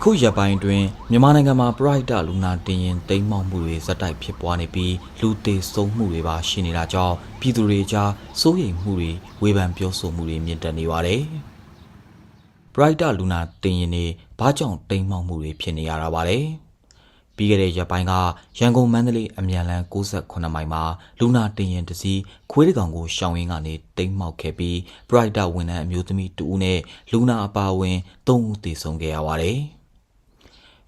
အခုရက်ပိုင်းတွင်မြန်မာနိုင်ငံမှာပရိုက်တာလူနာတင်ရင်တိမ်မောက်မှုတွေဇက်တိုက်ဖြစ်ပွားနေပြီးလူသေးဆုံးမှုတွေပါရှိနေတာကြောင့်ပြည်သူတွေကြားစိုးရိမ်မှုတွေဝေဖန်ပြောဆိုမှုတွေမြင့်တက်နေပါတယ်။ပရိုက်တာလူနာတင်ရင်နေဘာကြောင့်တိမ်မောက်မှုတွေဖြစ်နေရတာပါလဲပြီးခဲ့တဲ့ရက်ပိုင်းကရန်ကုန်မန္တလေးအမြန်လန်း68မိုင်မှာလူနာတင်ရင်တစ်စီးခွေးတကောင်ကိုရှောင်ရင်းကနေတိမ်မောက်ခဲ့ပြီးပရိုက်တာဝန်ထမ်းအမျိုးသမီး2ဦးနဲ့လူနာအပါအဝင်3ဦးသေဆုံးခဲ့ရပါတယ်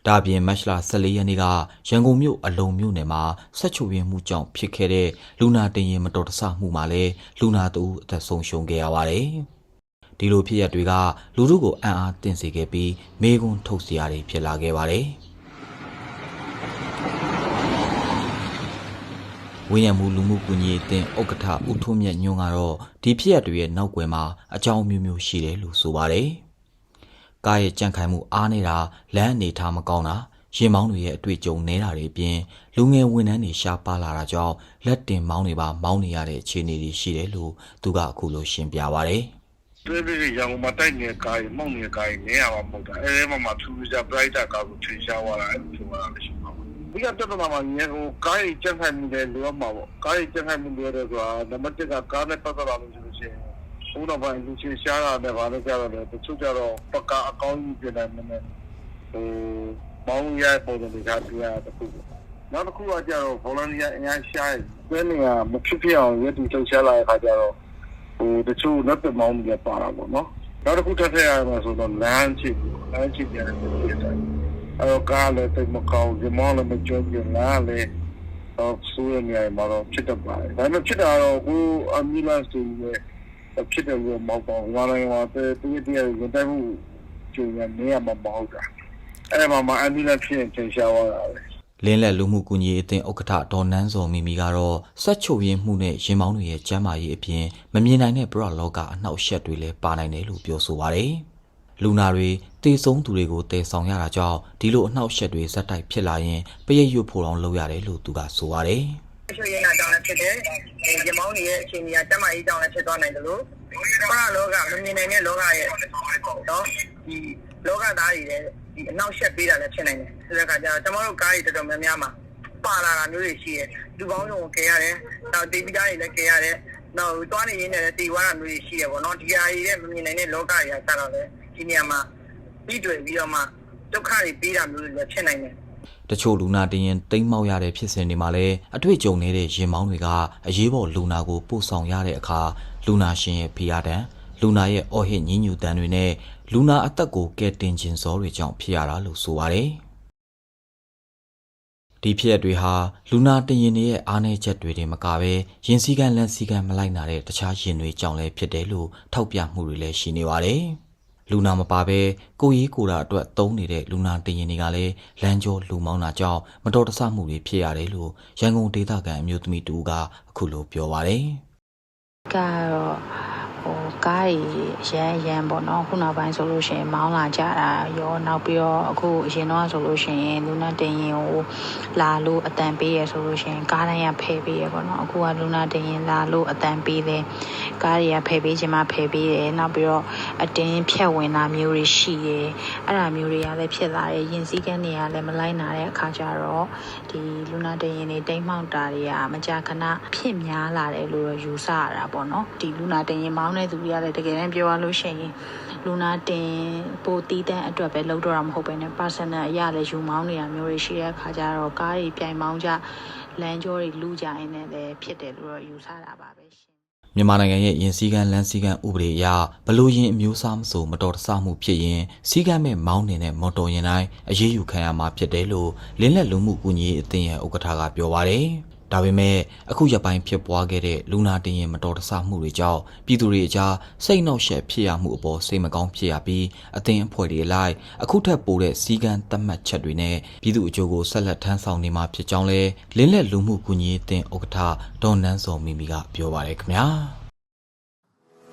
ဒါအပြင်မတ်လ14ရက်နေ့ကရန်ကုန်မြို့အလုံမြို့နယ်မှာဆက်ချုပ်ရင်းမှုကြောင့်ဖြစ်ခဲ့တဲ့လူနာတင်ရင်မတော်တဆမှုမှာလည်းလူနာတဦးအသက်ဆုံးရှုံးခဲ့ရပါတယ်။ဒီလိုဖြစ်ရပ်တွေကလူထုကိုအံ့အားသင့်စေခဲ့ပြီးမေကွန်းထုတ်စရာတွေဖြစ်လာခဲ့ပါတယ်။ဝင်းရမှုလူမှုကူညီရေးအသင်းဥက္ကဋ္ဌဦးထွန်းမြတ်ညွန့်ကတော့ဒီဖြစ်ရပ်တွေရဲ့နောက်ွယ်မှာအကြောင်းမျိုးမျိုးရှိတယ်လို့ဆိုပါတယ်။ ကားရဲ့ကြန့်ခိုင်မှုအားနေတာလမ်းအနေထားမကောင်းတာရင်မောင်းတွေရဲ့အတွေ့အကြုံနေတာတွေအပြင်လူငယ်ဝန်ထမ်းတွေရှားပါလာတာကြောင့်လက်တင်မောင်းတွေပါမောင်းနေရတဲ့အခြေအနေတွေရှိတယ်လို့သူကအခုလိုရှင်းပြပါဗျ။တွဲပြီးရန်ကုန်မှာတိုက်နေတဲ့ကားကြီးမောက်နေတဲ့ကားကြီးနေရမှာမဟုတ်တာအဲဒီမှာမှသူကြ brighter ကားကိုချိန်ရှားသွားတာအဲ့လိုဆိုတာလည်းရှိမှာပေါ့ဒီကတက်တော့မှညဟိုကားကြီးကြက်ခိုင်မှုတွေလိုအပ်မှာပေါ့ကားကြီးကြက်ခိုင်မှုတွေတော့ဆိုတာနံပါတ်1ကကားနဲ့ပတ်သက်လာလို့ဆိုလို့ရှိရင် ဘုံတော့ပိုင်းလူချင်းရှားတာနဲ့ဘာလို့ကြတော့လဲတချို့ကြတော့ပကအကောင်းကြီးပြင်တယ်မနဲ့ဟိုမောင်းရပုံစံတွေကပြရတခုပေါ့နောက်တစ်ခုကကြတော့ volunteer အများရှားတယ်ဘယ်နေရာမဖြစ်ဖြစ်အောင်ရည်တည်ထုတ်ရှားလာတဲ့အခါကျတော့ဟိုတချို့လက်ပမောင်းတွေပါတာပေါ့နော်နောက်တစ်ခုထပ်ထည့်ရမှာဆိုတော့လမ်းချစ်လမ်းချစ်ပြန်တယ်ဖြစ်တယ်အဲတော့ကားလည်းတိတ်မကောင်းဒီမောင်းလည်းမကြုံကြလမ်းလည်းတော့ဆိုးရနေရမှာတော့ဖြစ်တတ်ပါတယ်ဒါပေမဲ့ဖြစ်တာတော့ကိုအမ်ဘီလန့်စ်တွေပဲ ဖြစ်တယ်လို့မဟုတ်ပါဘူးငါလည်းဟောတဲ့တူတူရဝင်တယ်မှုကျုံရနေရမှာမဟုတ်တာအဲ့မှာမှအမ်ဘီလန့်ဖြစ်ရင်ချိန်ရှားသွားတာပဲလင်းလက်လူမှုကူညီရေးအသင်းဥက္ကဋ္ဌဒေါ်နန်းစော်မီမီကတော့စက်ချုပ်ရင်းမှုနဲ့ရင်မောင်းတွေရဲ့ကျန်းမာရေးအပြင်မမြင်နိုင်တဲ့ပရလောကအနှောက်အယှက်တွေလည်းပါနိုင်တယ်လို့ပြောဆိုပါတယ်။လူနာတွေတေဆုံးသူတွေကိုတည်ဆောင်ရတာကြောင့်ဒီလိုအနှောက်အယှက်တွေဇက်တိုက်ဖြစ်လာရင်ပရိတ်ရွတ်ဖို့တောင်လုပ်ရတယ်လို့သူကဆိုပါတယ်။ ရွှေရင်နာကြောင့်လည်းဖြစ်တယ်။ဒီရမောင်းရဲ့အခြေအနေကတက်မကြီးကြောင့်လည်းဖြစ်သွားနိုင်တယ်လို့ပရလောကမမြင်နိုင်တဲ့လောကရဲ့နော်ဒီလောကသားတွေလည်းဒီအနောက်ရှက်ပေးတာလည်းဖြစ်နိုင်တယ်။ဆိုတဲ့အခါကျတော့ကျွန်တော်တို့ကားတွေတော်တော်များများမှာပါလာတာမျိုးတွေရှိတယ်။လူပေါင်းစုံကိုကြရတယ်။နောက်တေးပီကားတွေလည်းကြရတယ်။နောက်သွားနေရင်းနဲ့တေးဝါတာမျိုးတွေရှိရပေါ့နော်။ဒီဟာတွေရဲ့မမြင်နိုင်တဲ့လောကတွေကစတော့လေဒီနေရာမှာပြီးတွေ့ပြီးတော့မှဒုက္ခတွေပေးတာမျိုးတွေလည်းဖြစ်နိုင်တယ်။ တချို့လူနာတင်ရင်တိမ်မောက်ရတဲ့ဖြစ်စဉ်တွေမှာလည်းအတွေ့အကြုံနေတဲ့ရင်မောင်းတွေကအရေးပေါ်လူနာကိုပို့ဆောင်ရတဲ့အခါလူနာရှင်ရဲ့ဖိအားတံလူနာရဲ့အော်ဟစ်ညှဉ်းညူတံတွေနဲ့လူနာအသက်ကိုကယ်တင်ခြင်းစောတွေကြောင့်ဖြစ်ရတာလို့ဆိုပါတယ်ဒီဖြစ်ရပ်တွေဟာလူနာတင်ရင်တွေရဲ့အားနည်းချက်တွေတင်မကပဲရင်စည်းကမ်းလမ်းစည်းကမ်းမလိုက်နာတဲ့တခြားရင်တွေကြောင့်လည်းဖြစ်တယ်လို့ထောက်ပြမှုတွေလည်းရှိနေပါတယ်။ လူနာမပါဘဲကိုကြီးကိုတာအတွက်သုံးနေတဲ့လူနာတင်ရင်တွေကလည်းလမ်းကျောလူမောင်းတာကြောင့်မတော်တဆမှုတွေဖြစ်ရတယ်လို့ရန်ကုန်ဒေသခံအမျိုးသမီးတူကအခုလိုပြောပါတယ်။ကတော့ဟိုကားကြီးရမ်းရမ်းပေါ့နော်ခုနောက်ပိုင်းဆိုလို့ရှိရင်မောင်းလာကြတာရောနောက်ပြီးတော့အခုအရင်တော့ဆိုလို့ရှိရင်လူနာတင်ရင်ဟိုလာလို့အတန်ပေးရဆိုလို့ရှိရင်ကားတိုင်းကဖယ်ပေးရပေါ့နော်အခုကလူနာတင်ရင်လာလို့အတန်ပေးတယ်ကားတွေကဖယ်ပေးခြင်းမှဖယ်ပေးတယ်နောက်ပြီးတော့အတင်းဖြတ်ဝင်တာမျိုးတွေရှိတယ်အဲ့ဒါမျိုးတွေကလည်းဖြစ်လာတယ်ရင်စည်းကမ်းတွေကလည်းမလိုက်နာတဲ့အခါကျတော့ဒီလူနာတင်ရင်တွေတိမ်မှောက်တာတွေကမကြာခဏဖြစ်များလာတယ်လို့တော့ယူဆရတာပေါ့နော်ဒီလူနာတင်ရင်မောင်းတဲ့သူတွေကလည်းတကယ်တမ်းပြောရလို့ရှိရင်လူနာတင်ပိုတီးတန်းအတွက်ပဲလုပ်တော့တာမဟုတ်ပဲね personal အရာလည်းယူမောင်းနေတာမျိုးတွေရှိတဲ့အခါကျတော့ကားတွေပြိုင်မောင်းကြလမ်းကြောတွေလူကြရင်လည်းဖြစ်တယ်လို့တော့ယူဆတာပါပဲရှင်မြန်မာနိုင်ငံရဲ့ယင်စည်းကမ်းလမ်းစည်းကမ်းဥပဒေအရဘလို့ရင်အမျိုးအစားမဆိုမတော်တဆမှုဖြစ်ရင်စည်းကမ်းမဲ့မောင်းနေတဲ့မော်တော်ယာဉ်တိုင်းအရေးယူခံရမှာဖြစ်တယ်လို့လင်းလက်လူမှုကူညီရေးအသင်းရဲ့ဥက္ကဋ္ဌကပြောပါတယ်။ ဒါပေမဲ့အခုရက်ပိုင်းဖြစ်ပွားခဲ့တဲ့လူနာတင်ရင်မတော်တဆမှုတွေကြောင့်ပြည်သူတွေအကြားစိတ်နှောက်ယှက်ဖြစ်ရမှုအပေါ်စိတ်မကောင်းဖြစ်ရပြီးအသင်းအဖွဲ့တွေလိုက်အခုထက်ပိုတဲ့စည်းကမ်းသတ်မှတ်ချက်တွေနဲ့ပြည်သူအကျိုးကိုဆက်လက်ထမ်းဆောင်နေမှာဖြစ်ကြောင်းလဲလင်းလက်လူမှုကူညီရေးအသင်းဥက္ကဋ္ဌဒေါ်နန်းစော်မီမီကပြောပါတယ်ခင်ဗျာ။